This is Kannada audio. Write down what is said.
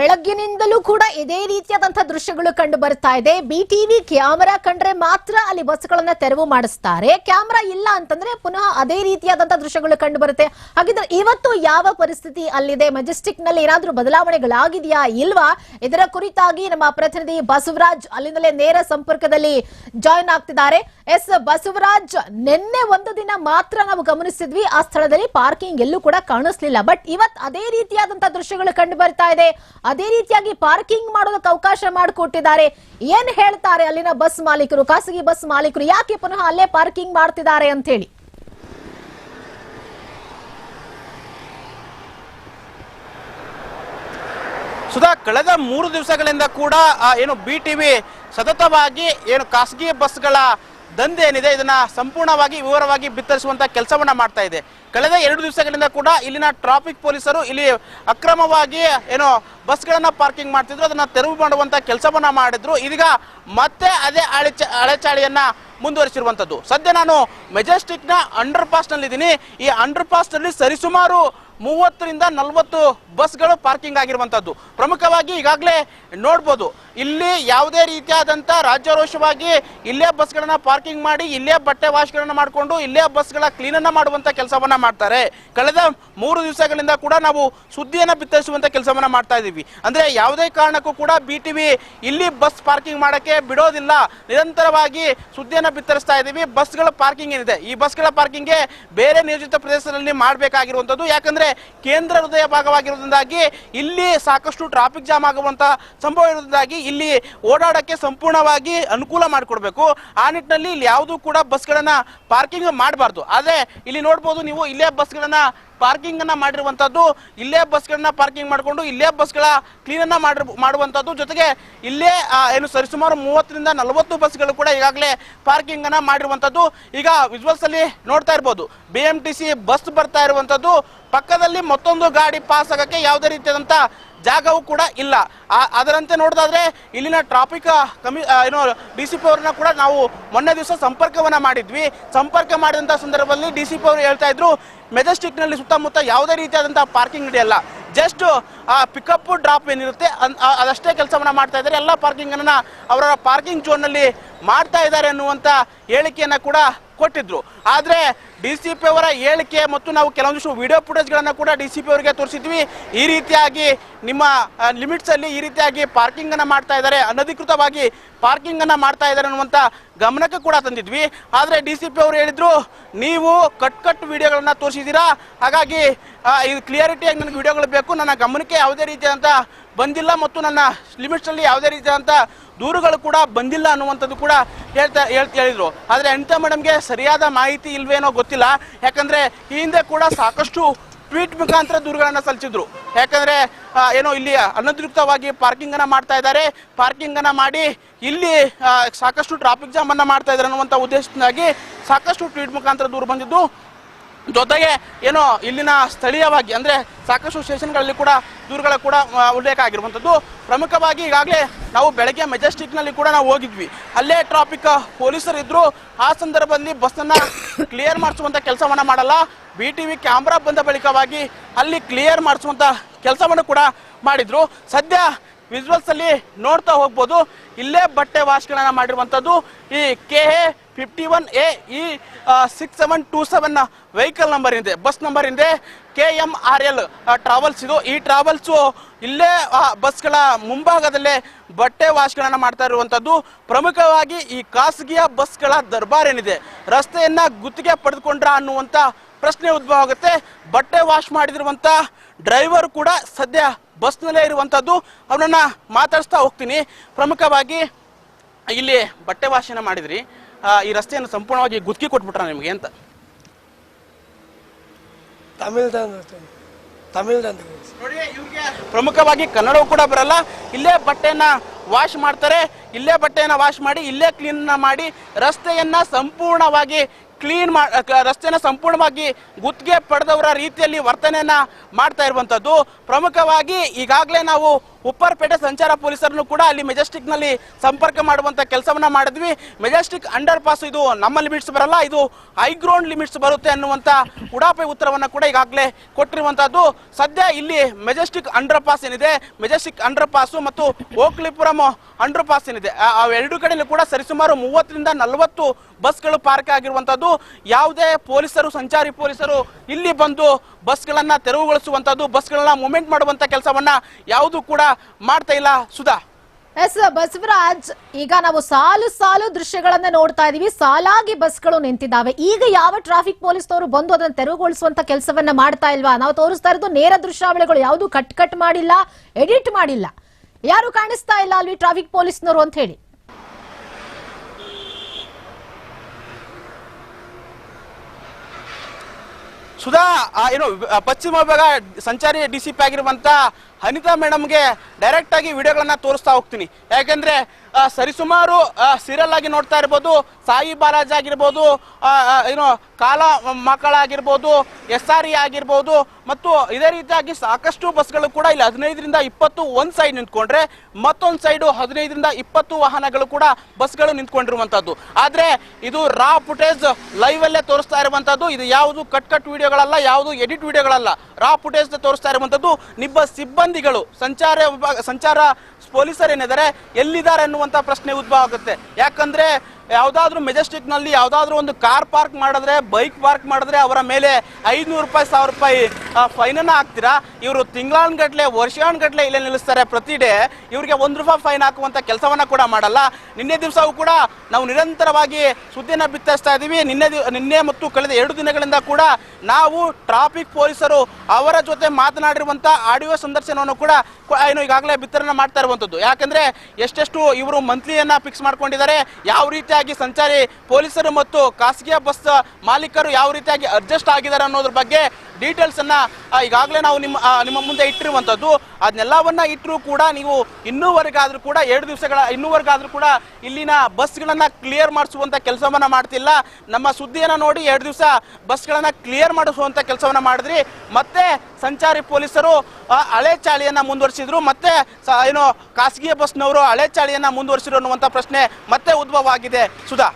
ಬೆಳಗ್ಗಿನಿಂದಲೂ ಕೂಡ ಇದೇ ರೀತಿಯಾದಂತಹ ದೃಶ್ಯಗಳು ಕಂಡು ಬರ್ತಾ ಇದೆ. ಬಿಟಿವಿ ಕ್ಯಾಮರಾ ಕಂಡ್ರೆ ಮಾತ್ರ ಅಲ್ಲಿ ಬಸ್ಗಳನ್ನ ತೆರವು ಮಾಡಿಸ್ತಾರೆ. ಕ್ಯಾಮರಾ ಇಲ್ಲ ಅಂತಂದ್ರೆ ಪುನಃ ಅದೇ ರೀತಿಯಾದಂತಹ ದೃಶ್ಯಗಳು ಕಂಡು ಬರುತ್ತೆ. ಹಾಗಿದ್ರೆ ಇವತ್ತು ಯಾವ ಪರಿಸ್ಥಿತಿ ಅಲ್ಲಿದೆ? ಮೆಜೆಸ್ಟಿಕ್ನಲ್ಲಿ ಏನಾದ್ರೂ ಬದಲಾವಣೆಗಳಾಗಿದೆಯಾ? ಇಲ್ವಾ? ಇದರ ಕುರಿತಾಗಿ ನಮ್ಮ ಪ್ರತಿನಿಧಿ ಬಸವರಾಜ್ ಅಲ್ಲಿಂದಲೇ ನೇರ ಸಂಪರ್ಕದಲ್ಲಿ ಜಾಯಿನ್ ಆಗ್ತಿದ್ದಾರೆ. ಎಸ್, ಬಸವರಾಜ್, ನಿನ್ನೆ ಒಂದು ದಿನ ಮಾತ್ರ ನಾವು ಗಮನಿಸಿದ್ವಿ. ಆ ಸ್ಥಳದಲ್ಲಿ ಪಾರ್ಕಿಂಗ್ ಎಲ್ಲೂ ಕೂಡ ಕಾಣಿಸ್ಲಿಲ್ಲ. ಬಟ್ ಇವತ್ ಅದೇ ರೀತಿಯಾದಂತಹ ದೃಶ್ಯಗಳು ಕಂಡು ಬರ್ತಾ ಇದೆ. ಅದೇ ರೀತಿಯಾಗಿ ಪಾರ್ಕಿಂಗ್ ಮಾಡೋದಕ್ಕೆ ಅವಕಾಶ ಮಾಡಿಕೊಟ್ಟಿದ್ದಾರೆ. ಏನ್ ಹೇಳ್ತಾರೆ ಅಲ್ಲಿನ ಬಸ್ ಮಾಲೀಕರು? ಖಾಸಗಿ ಬಸ್ ಮಾಲೀಕರು ಯಾಕೆ ಪುನಃ ಅಲ್ಲೇ ಪಾರ್ಕಿಂಗ್ ಮಾಡ್ತಿದ್ದಾರೆ ಅಂತ ಹೇಳಿ ಸುಧಾ, ಕಳೆದ ಮೂರು ದಿವಸಗಳಿಂದ ಕೂಡ ಏನು ಬಿ ಟಿವಿ ಸತತವಾಗಿ, ಏನು ಖಾಸಗಿ ಬಸ್ಗಳ ದಂಧೆ ಏನಿದೆ, ಇದನ್ನ ಸಂಪೂರ್ಣವಾಗಿ ವಿವರವಾಗಿ ಬಿತ್ತರಿಸುವಂತ ಕೆಲಸವನ್ನ ಮಾಡ್ತಾ ಇದೆ. ಕಳೆದ ಎರಡು ದಿವಸಗಳಿಂದ ಕೂಡ ಇಲ್ಲಿನ ಟ್ರಾಫಿಕ್ ಪೊಲೀಸರು ಇಲ್ಲಿ ಅಕ್ರಮವಾಗಿ ಏನು ಬಸ್ಗಳನ್ನ ಪಾರ್ಕಿಂಗ್ ಮಾಡ್ತಿದ್ರು, ಅದನ್ನ ತೆರವು ಮಾಡುವಂತ ಕೆಲಸವನ್ನ ಮಾಡಿದ್ರು. ಇದೀಗ ಮತ್ತೆ ಅದೇ ಅಳೆಚ ಅಳೆಚಾಳಿಯನ್ನ ಮುಂದುವರಿಸಿರುವಂತದ್ದು. ಸದ್ಯ ನಾನು ಮೆಜೆಸ್ಟಿಕ್ನ ಅಂಡರ್ ಪಾಸ್ನಲ್ಲಿ ಇದ್ದೀನಿ ಈ ಅಂಡರ್ ಪಾಸ್ನಲ್ಲಿ ಸರಿಸುಮಾರು ಮೂವತ್ತರಿಂದ ನಲವತ್ತು ಬಸ್ಗಳು ಪಾರ್ಕಿಂಗ್ ಆಗಿರುವಂತದ್ದು. ಪ್ರಮುಖವಾಗಿ ಈಗಾಗಲೇ ನೋಡ್ಬೋದು. ಇಲ್ಲಿ ಯಾವುದೇ ರೀತಿಯಾದಂಥ ರಾಜ್ಯಾರೋಷವಾಗಿ ಇಲ್ಲೇ ಬಸ್ಗಳನ್ನ ಪಾರ್ಕಿಂಗ್ ಮಾಡಿ, ಇಲ್ಲೇ ಬಟ್ಟೆ ವಾಶ್ಗಳನ್ನ ಮಾಡಿಕೊಂಡು, ಇಲ್ಲೇ ಬಸ್ಗಳ ಕ್ಲೀನನ್ನ ಮಾಡುವಂತ ಕೆಲಸವನ್ನ ಮಾಡ್ತಾರೆ. ಕಳೆದ ಮೂರು ದಿವಸಗಳಿಂದ ಕೂಡ ನಾವು ಸುದ್ದಿಯನ್ನ ಬಿತ್ತರಿಸುವಂತ ಕೆಲಸವನ್ನ ಮಾಡ್ತಾ ಇದ್ದೀವಿ. ಅಂದ್ರೆ ಯಾವುದೇ ಕಾರಣಕ್ಕೂ ಕೂಡ ಬಿ ಇಲ್ಲಿ ಬಸ್ ಪಾರ್ಕಿಂಗ್ ಮಾಡಕ್ಕೆ ಬಿಡೋದಿಲ್ಲ. ನಿರಂತರವಾಗಿ ಸುದ್ದಿಯನ್ನ ಬಿತ್ತರಿಸ್ತಾ ಇದ್ದೀವಿ. ಬಸ್ಗಳ ಪಾರ್ಕಿಂಗ್ ಏನಿದೆ? ಈ ಬಸ್ಗಳ ಪಾರ್ಕಿಂಗ್ಗೆ ಬೇರೆ ನಿಯೋಜಿತ ಪ್ರದೇಶದಲ್ಲಿ ಮಾಡಬೇಕಾಗಿರುವಂಥದ್ದು. ಯಾಕಂದ್ರೆ ಕೇಂದ್ರ ಹೃದಯ ಭಾಗವಾಗಿರೋದ್ರಿಂದಾಗಿ ಇಲ್ಲಿ ಸಾಕಷ್ಟು ಟ್ರಾಫಿಕ್ ಜಾಮ್ ಆಗುವಂತ ಸಂಭವ ಇರೋದ್ರಿಂದಾಗಿ ಇಲ್ಲಿ ಓಡಾಡಕ್ಕೆ ಸಂಪೂರ್ಣವಾಗಿ ಅನುಕೂಲ ಮಾಡಿಕೊಡ್ಬೇಕು. ಆ ನಿಟ್ಟಿನಲ್ಲಿ ಇಲ್ಲಿ ಯಾವುದೂ ಕೂಡ ಬಸ್ಗಳನ್ನ ಪಾರ್ಕಿಂಗ್ ಮಾಡಬಾರ್ದು. ಆದ್ರೆ ಇಲ್ಲಿ ನೋಡ್ಬೋದು ನೀವು ಇಲ್ಲೇ ಬಸ್ಗಳನ್ನ ಪಾರ್ಕಿಂಗ್ ಅನ್ನ ಮಾಡಿರುವಂತದ್ದು, ಇಲ್ಲೇ ಬಸ್ಗಳನ್ನ ಪಾರ್ಕಿಂಗ್ ಮಾಡಿಕೊಂಡು ಇಲ್ಲೇ ಬಸ್ಗಳ ಕ್ಲೀನ್ ಅನ್ನ ಮಾಡುವಂತದ್ದು ಜೊತೆಗೆ ಇಲ್ಲೇ ಏನು ಸರಿಸುಮಾರು ಮೂವತ್ತರಿಂದ ನಲವತ್ತು ಬಸ್ಗಳು ಕೂಡ ಈಗಾಗಲೇ ಪಾರ್ಕಿಂಗ್ ಅನ್ನ ಮಾಡಿರುವಂತದ್ದು. ಈಗ ವಿಜುವಲ್ಸ್ ಅಲ್ಲಿ ನೋಡ್ತಾ ಇರ್ಬೋದು. ಬಿ ಎಂ ಬಸ್ ಬರ್ತಾ ಇರುವಂತದ್ದು. ಪಕ್ಕದಲ್ಲಿ ಮತ್ತೊಂದು ಗಾಡಿ ಪಾಸ್ ಆಗಕ್ಕೆ ಯಾವುದೇ ರೀತಿಯಾದಂತ ಜಾಗವೂ ಕೂಡ ಇಲ್ಲ. ಅದರಂತೆ ನೋಡೋದಾದ್ರೆ ಇಲ್ಲಿನ ಟ್ರಾಫಿಕ್ ಕಮಿ ಏನೋ ಡಿ ಸಿ ಪಿ ಅವ್ರನ್ನ ಕೂಡ ನಾವು ಮೊನ್ನೆ ದಿವಸ ಸಂಪರ್ಕವನ್ನ ಮಾಡಿದ್ವಿ. ಸಂಪರ್ಕ ಮಾಡಿದಂತ ಸಂದರ್ಭದಲ್ಲಿ ಡಿ ಸಿ ಪಿ ಅವರು ಹೇಳ್ತಾ ಇದ್ರು ಮೆಜೆಸ್ಟಿಕ್ನಲ್ಲಿ ಸುತ್ತಮುತ್ತ ಯಾವುದೇ ರೀತಿಯಾದಂತಹ ಪಾರ್ಕಿಂಗ್ ನಡೆಯಲ್ಲ. ಜಸ್ಟ್ ಆ ಪಿಕಪ್ ಡ್ರಾಪ್ ಏನಿರುತ್ತೆ ಅದಷ್ಟೇ ಕೆಲಸವನ್ನ ಮಾಡ್ತಾ ಇದ್ದಾರೆ. ಎಲ್ಲ ಪಾರ್ಕಿಂಗ್ ಅನ್ನ ಅವರ ಪಾರ್ಕಿಂಗ್ನಲ್ಲಿ ಮಾಡ್ತಾ ಇದ್ದಾರೆ ಅನ್ನುವಂತ ಹೇಳಿಕೆಯನ್ನ ಕೂಡ ಕೊಟ್ಟಿದ್ರು. ಆದ್ರೆ ಡಿ ಸಿ ಪಿ ಅವರ ಹೇಳಿಕೆ ಮತ್ತು ನಾವು ಕೆಲವೊಂದಿಷ್ಟು ವಿಡಿಯೋ ಫುಟೇಜ್ಗಳನ್ನು ಕೂಡ ಡಿ ಸಿ ಪಿ ಅವರಿಗೆ ತೋರಿಸಿದ್ವಿ. ಈ ರೀತಿಯಾಗಿ ನಿಮ್ಮ ಲಿಮಿಟ್ಸ್ ಅಲ್ಲಿ ಈ ರೀತಿಯಾಗಿ ಪಾರ್ಕಿಂಗನ್ನು ಮಾಡ್ತಾ ಇದ್ದಾರೆ. ಅನಧಿಕೃತವಾಗಿ ಪಾರ್ಕಿಂಗನ್ನು ಮಾಡ್ತಾ ಇದ್ದಾರೆ ಅನ್ನುವಂತ ಗಮನಕ್ಕೆ ಕೂಡ ತಂದಿದ್ವಿ. ಆದ್ರೆ ಡಿ ಸಿ ಪಿ ಅವರು ಹೇಳಿದರು, ನೀವು ಕಟ್ ಕಟ್ ವಿಡಿಯೋಗಳನ್ನು ತೋರಿಸಿದ್ದೀರಾ? ಹಾಗಾಗಿ ಇದು ಕ್ಲಿಯರಿಟಿಯಾಗಿ ನನಗೆ ವಿಡಿಯೋಗಳು ಬೇಕು. ನನ್ನ ಗಮನಕ್ಕೆ ಯಾವುದೇ ರೀತಿಯಾದಂಥ ಬಂದಿಲ್ಲ ಮತ್ತು ನನ್ನ ಲಿಮಿಟ್ಸ್ ಅಲ್ಲಿ ಯಾವುದೇ ರೀತಿಯಾದಂಥ ದೂರುಗಳು ಕೂಡ ಬಂದಿಲ್ಲ ಅನ್ನುವಂಥದ್ದು ಕೂಡ ಹೇಳ್ತಾ ಹೇಳ್- ಹೇಳಿದರು. ಆದರೆ ಅನಿತಾ ಮೇಡಮ್ಗೆ ಸರಿಯಾದ ಮಾಹಿತಿ ಇಲ್ವೇನೋ ಗೊತ್ತಿಲ್ಲ. ಯಾಕಂದ್ರೆ ಈ ಹಿಂದೆ ಕೂಡ ಸಾಕಷ್ಟು ಟ್ವೀಟ್ ಮುಖಾಂತರ ದೂರುಗಳನ್ನು ಸಲ್ಲಿಸಿದ್ರು. ಯಾಕಂದ್ರೆ ಏನೋ ಇಲ್ಲಿ ಅನಧಿಕೃತವಾಗಿ ಪಾರ್ಕಿಂಗನ್ನು ಮಾಡ್ತಾ ಇದ್ದಾರೆ. ಪಾರ್ಕಿಂಗನ್ನು ಮಾಡಿ ಇಲ್ಲಿ ಸಾಕಷ್ಟು ಟ್ರಾಫಿಕ್ ಜಾಮ್ ಅನ್ನ ಮಾಡ್ತಾ ಇದ್ದಾರೆ ಅನ್ನುವಂಥ ಉದ್ದೇಶದಿಂದಾಗಿ ಸಾಕಷ್ಟು ಟ್ವೀಟ್ ಮುಖಾಂತರ ದೂರು ಬಂದಿದ್ದು. ಜೊತೆಗೆ ಏನೋ ಇಲ್ಲಿನ ಸ್ಥಳೀಯವಾಗಿ, ಅಂದ್ರೆ ಸಾಕಷ್ಟು ಸ್ಟೇಷನ್ಗಳಲ್ಲಿ ಕೂಡ, ದೂರುಗಳ ಕೂಡ ಉಲ್ಲೇಖ ಆಗಿರುವಂಥದ್ದು ಪ್ರಮುಖವಾಗಿ ಈಗಾಗಲೇ ನಾವು ಬೆಳಗ್ಗೆ ಮೆಜೆಸ್ಟಿಕ್ನಲ್ಲಿ ಕೂಡ ನಾವು ಹೋಗಿದ್ವಿ. ಅಲ್ಲೇ ಟ್ರಾಫಿಕ್ ಪೊಲೀಸರು ಇದ್ರು ಆ ಸಂದರ್ಭದಲ್ಲಿ ಬಸ್ಸನ್ನು ಕ್ಲಿಯರ್ ಮಾಡಿಸುವಂತ ಕೆಲಸವನ್ನ ಮಾಡಲ್ಲ. ಬಿ ಟಿ ವಿ ಕ್ಯಾಮ್ರಾ ಬಂದ ಬಳಿಕವಾಗಿ ಅಲ್ಲಿ ಕ್ಲಿಯರ್ ಮಾಡಿಸುವಂತ ಕೆಲಸವನ್ನು ಕೂಡ ಮಾಡಿದ್ರು. ಸದ್ಯ ವಿಜುವಲ್ಸ್ ಅಲ್ಲಿ ನೋಡ್ತಾ ಹೋಗ್ಬೋದು. ಇಲ್ಲೇ ಬಟ್ಟೆ ವಾಶ್ಗಳನ್ನು ಮಾಡಿರುವಂಥದ್ದು. ಈ K fifty one A E six seven two seven vehicle number ಇದೆ ಬಸ್ ನಂಬರ್ ಇದೆ K M R L travels ಇದು. ಈ ಟ್ರಾವೆಲ್ಸು ಇಲ್ಲೇ ಬಸ್ಗಳ ಮುಂಭಾಗದಲ್ಲೇ ಬಟ್ಟೆ ವಾಶ್ಗಳನ್ನು ಮಾಡ್ತಾ ಇರುವಂಥದ್ದು ಪ್ರಮುಖವಾಗಿ ಈ ಖಾಸಗಿಯ ಬಸ್ಗಳ ದರ್ಬಾರ್ ಏನಿದೆ? ರಸ್ತೆಯನ್ನ ಗುತ್ತಿಗೆ ಪಡೆದುಕೊಂಡ್ರ ಅನ್ನುವಂಥ ಪ್ರಶ್ನೆ ಉದ್ಭವ ಆಗುತ್ತೆ. ಬಟ್ಟೆ ವಾಶ್ ಮಾಡಿದಿರುವಂಥ ಡ್ರೈವರ್ ಕೂಡ ಸದ್ಯ ಬಸ್ನಲ್ಲೇ ಇರುವಂಥದ್ದು ಅವನನ್ನು ಮಾತಾಡಿಸ್ತಾ ಹೋಗ್ತೀನಿ. ಪ್ರಮುಖವಾಗಿ ಇಲ್ಲಿ ಬಟ್ಟೆ ವಾಶನ ಮಾಡಿದ್ರಿ. ಈ ರಸ್ತೆಯನ್ನು ಸಂಪೂರ್ಣವಾಗಿ ಗುತ್ತಿಗೆ ಕೊಟ್ಬಿಟ್ರ ನಿಮಗೆ ಅಂತ ಪ್ರಮುಖವಾಗಿ ಕನ್ನಡವೂ ಕೂಡ ಬರಲ್ಲ. ಇಲ್ಲೇ ಬಟ್ಟೆನ ವಾಶ್ ಮಾಡ್ತಾರೆ. ಇಲ್ಲೇ ಬಟ್ಟೆಯನ್ನು ವಾಶ್ ಮಾಡಿ, ಇಲ್ಲೇ ಕ್ಲೀನ್ ಮಾಡಿ, ರಸ್ತೆಯನ್ನು ಸಂಪೂರ್ಣವಾಗಿ ಕ್ಲೀನ್ ಮಾ ರಸ್ತೆಯನ್ನು ಸಂಪೂರ್ಣವಾಗಿ ಗುತ್ತಿಗೆ ಪಡೆದವರ ರೀತಿಯಲ್ಲಿ ವರ್ತನೆಯನ್ನ ಮಾಡ್ತಾ ಇರುವಂಥದ್ದು ಪ್ರಮುಖವಾಗಿ ಈಗಾಗಲೇ ನಾವು ಉಪ್ಪರ್ಪೇಟೆ ಸಂಚಾರ ಪೊಲೀಸರನ್ನು ಕೂಡ ಅಲ್ಲಿ ಮೆಜೆಸ್ಟಿಕ್ನಲ್ಲಿ ಸಂಪರ್ಕ ಮಾಡುವಂಥ ಕೆಲಸವನ್ನ ಮಾಡಿದ್ವಿ. ಮೆಜೆಸ್ಟಿಕ್ ಅಂಡರ್ ಪಾಸ್ ಇದು ನಮ್ಮ ಲಿಮಿಟ್ಸ್ ಬರಲ್ಲ, ಇದು ಹೈಗ್ರೌಂಡ್ ಲಿಮಿಟ್ಸ್ ಬರುತ್ತೆ ಅನ್ನುವಂಥ ಉಡಾಪೆ ಉತ್ತರವನ್ನು ಕೂಡ ಈಗಾಗಲೇ ಕೊಟ್ಟಿರುವಂಥದ್ದು ಸದ್ಯ ಇಲ್ಲಿ ಮೆಜೆಸ್ಟಿಕ್ ಅಂಡರ್ ಪಾಸ್ ಏನಿದೆ? ಮೆಜೆಸ್ಟಿಕ್ ಅಂಡರ್ ಪಾಸು ಮತ್ತು ಓಕ್ಲಿಪುರಂ ಅಂಡರ್ ಪಾಸ್ ಏನಿದೆ? ಆ ಎರಡು ಕಡೆಯಲ್ಲೂ ಕೂಡ ಸರಿಸುಮಾರು ಮೂವತ್ತರಿಂದ ನಲವತ್ತು ಬಸ್ಗಳು ಪಾರ್ಕ್ ಆಗಿರುವಂತದ್ದು. ಯಾವುದೇ ಪೊಲೀಸರು, ಸಂಚಾರಿ ಪೊಲೀಸರು ಇಲ್ಲಿ ಬಂದು ಬಸ್ಗಳನ್ನ ತೆರವುಗೊಳಿಸುವಂತದ್ದು, ಬಸ್ಗಳನ್ನ ಮೂಮೆಂಟ್ ಮಾಡುವಂತ ಕೆಲಸವನ್ನ ಯಾವುದು ಕೂಡ ಮಾಡ್ತಾ ಇಲ್ಲ. ಸುಧಾ. ಎಸ್, ಬಸವರಾಜ್, ಈಗ ನಾವು ಸಾಲು ಸಾಲು ದೃಶ್ಯಗಳನ್ನ ನೋಡ್ತಾ ಇದೀವಿ. ಸಾಲಾಗಿ ಬಸ್ಗಳು ನಿಂತಿದ್ದಾವೆ. ಈಗ ಯಾವ ಟ್ರಾಫಿಕ್ ಪೊಲೀಸ್ನವರು ಬಂದು ಅದನ್ನ ತೆರವುಗೊಳಿಸುವಂತ ಕೆಲಸವನ್ನ ಮಾಡ್ತಾ ಇಲ್ವಾ? ನಾವು ತೋರಿಸ್ತಾ ಇರೋದು ನೇರ ದೃಶ್ಯಾವಳಿಗಳು. ಯಾವುದು ಕಟ್ ಕಟ್ ಮಾಡಿಲ್ಲ, ಎಡಿಟ್ ಮಾಡಿಲ್ಲ. ಯಾರು ಕಾಣಿಸ್ತಾ ಇಲ್ಲ ಅಲ್ಲಿ ಟ್ರಾಫಿಕ್ ಪೊಲೀಸ್ನವರು ಅಂತ ಹೇಳಿ. ಸುಧಾ ಏನು ಪಶ್ಚಿಮ ವಿಭಾಗ ಸಂಚಾರಿ ಡಿ ಸಿ ಪಿ ಆಗಿರುವಂತ ಅನಿತಾ ಮೇಡಮ್ಗೆ ಡೈರೆಕ್ಟ್ ಆಗಿ ವಿಡಿಯೋಗಳನ್ನ ತೋರಿಸ್ತಾ ಹೋಗ್ತೀನಿ. ಯಾಕೆಂದ್ರೆ ಸರಿಸುಮಾರು ಸೀರಿಯಲ್ ಆಗಿ ನೋಡ್ತಾ ಇರ್ಬೋದು, ಸಾಯಿ ಬಾಲಾಜ್ ಆಗಿರ್ಬೋದು ಏನು, ಕಾಲ ಮಕ್ಕಳಾಗಿರ್ಬೋದು ಎಸ್ ಆರ್ ಇ ಆಗಿರ್ಬೋದು, ಮತ್ತು ಇದೇ ರೀತಿಯಾಗಿ ಸಾಕಷ್ಟು ಬಸ್ಗಳು ಕೂಡ ಇಲ್ಲಿ ಹದಿನೈದರಿಂದ ಇಪ್ಪತ್ತು ಒಂದು ಸೈಡ್ ನಿಂತ್ಕೊಂಡ್ರೆ, ಮತ್ತೊಂದು ಸೈಡು ಹದಿನೈದರಿಂದ ಇಪ್ಪತ್ತು ವಾಹನಗಳು ಕೂಡ ಬಸ್ಗಳು ನಿಂತ್ಕೊಂಡಿರುವಂಥದ್ದು ಆದ್ರೆ, ಇದು ರಾ ಫುಟೇಜ್ ಲೈವ್ ಅಲ್ಲೇ ತೋರಿಸ್ತಾ ಇರುವಂಥದ್ದು ಇದು ಯಾವುದು ಕಟ್ ಕಟ್ ವಿಡಿಯೋಗಳಲ್ಲ, ಯಾವುದು ಎಡಿಟ್ ವಿಡಿಯೋಗಳಲ್ಲ. ರಾ ಫುಟೇಜ್ ತೋರಿಸ್ತಾ ಇರುವಂಥದ್ದು ನಿಬ್ಬ ಸಿಬ್ಬಂದಿಗಳು. ಸಂಚಾರ ವಿಭಾಗ, ಸಂಚಾರ ಪೊಲೀಸರು ಏನಿದ್ದಾರೆ, ಎಲ್ಲಿದ್ದಾರೆ ಅನ್ನುವಂತ ಪ್ರಶ್ನೆ ಉದ್ಭವ ಆಗುತ್ತೆ. ಯಾಕಂದ್ರೆ ಯಾವ್ದಾದ್ರು ಮೆಜೆಸ್ಟಿಕ್ನಲ್ಲಿ ಯಾವ್ದಾದ್ರು ಒಂದು ಕಾರ್ ಪಾರ್ಕ್ ಮಾಡಿದ್ರೆ, ಬೈಕ್ ಪಾರ್ಕ್ ಮಾಡಿದ್ರೆ ಅವರ ಮೇಲೆ ಐದ್ನೂರು ರೂಪಾಯಿ, ಸಾವಿರ ರೂಪಾಯಿ ಫೈನನ್ನು ಹಾಕ್ತೀರಾ? ಇವರು ತಿಂಗಳಾನ್ಗಟ್ಲೆ, ವರ್ಷಾನ್ಗಟ್ಲೆ ಇಲ್ಲೇ ನಿಲ್ಲಿಸ್ತಾರೆ. ಪ್ರತಿ ಡೇ ಇವರಿಗೆ ಒಂದು ರೂಪಾಯಿ ಫೈನ್ ಹಾಕುವಂತ ಕೆಲಸವನ್ನ ಕೂಡ ಮಾಡಲ್ಲ. ನಿನ್ನೆ ದಿವಸವೂ ಕೂಡ ನಾವು ನಿರಂತರವಾಗಿ ಸುದ್ದಿಯನ್ನ ಬಿತ್ತರಿಸ್ತಾ ಇದ್ದೀವಿ. ನಿನ್ನೆ ನಿನ್ನೆ ಮತ್ತು ಕಳೆದ ಎರಡು ದಿನಗಳಿಂದ ಕೂಡ ನಾವು ಟ್ರಾಫಿಕ್ ಪೊಲೀಸರು ಅವರ ಜೊತೆ ಮಾತನಾಡಿರುವಂತ ಆಡಿಯೋ ಸಂದರ್ಶನವನ್ನು ಕೂಡ ಏನು ಈಗಾಗಲೇ ಬಿತ್ತರಣೆ ಮಾಡ್ತಾ ಇರುವಂತದ್ದು. ಯಾಕಂದ್ರೆ ಎಷ್ಟೆಷ್ಟು ಇವರು ಮಂತ್ಲಿಯನ್ನ ಫಿಕ್ಸ್ ಮಾಡ್ಕೊಂಡಿದ್ದಾರೆ. ಯಾವ ರೀತಿಯಾಗಿ ಸಂಚಾರಿ ಪೊಲೀಸರು ಮತ್ತು ಖಾಸಗಿ ಬಸ್ ಮಾಲೀಕರು ಯಾವ ರೀತಿಯಾಗಿ ಅಡ್ಜಸ್ಟ್ ಆಗಿದ್ದಾರೆ ಅನ್ನೋದ್ರ ಬಗ್ಗೆ ಡೀಟೇಲ್ಸ್ ಅನ್ನ ಈಗಾಗಲೇ ನಾವು ನಿಮ್ಮ ನಿಮ್ಮ ಮುಂದೆ ಇಟ್ಟಿರುವಂಥದ್ದು. ಅದನ್ನೆಲ್ಲವನ್ನ ಇಟ್ಟರೂ ಕೂಡ ನೀವು ಇನ್ನೂವರೆಗಾದ್ರೂ ಕೂಡ ಎರಡು ದಿವಸಗಳ, ಇನ್ನೂವರೆಗಾದ್ರೂ ಕೂಡ ಇಲ್ಲಿನ ಬಸ್ಗಳನ್ನು ಕ್ಲಿಯರ್ ಮಾಡಿಸುವಂತ ಕೆಲಸವನ್ನ ಮಾಡ್ತಿಲ್ಲ. ನಮ್ಮ ಸುದ್ದಿಯನ್ನ ನೋಡಿ ಎರಡು ದಿವಸ ಬಸ್ಗಳನ್ನು ಕ್ಲಿಯರ್ ಮಾಡಿಸುವಂತ ಕೆಲಸವನ್ನ ಮಾಡಿದ್ರಿ. ಮತ್ತೆ ಸಂಚಾರಿ ಪೊಲೀಸರು ಹಳೆ ಚಾಳಿಯನ್ನ ಮುಂದುವರಿಸಿದ್ರು. ಮತ್ತೆ ಏನು, ಖಾಸಗಿ ಬಸ್ನವರು ಹಳೆ ಚಾಳಿಯನ್ನು ಮುಂದುವರಿಸಿದ್ರು ಅನ್ನುವಂತ ಪ್ರಶ್ನೆ ಮತ್ತೆ ಉದ್ಭವ ಆಗಿದೆ ಸುಧಾ.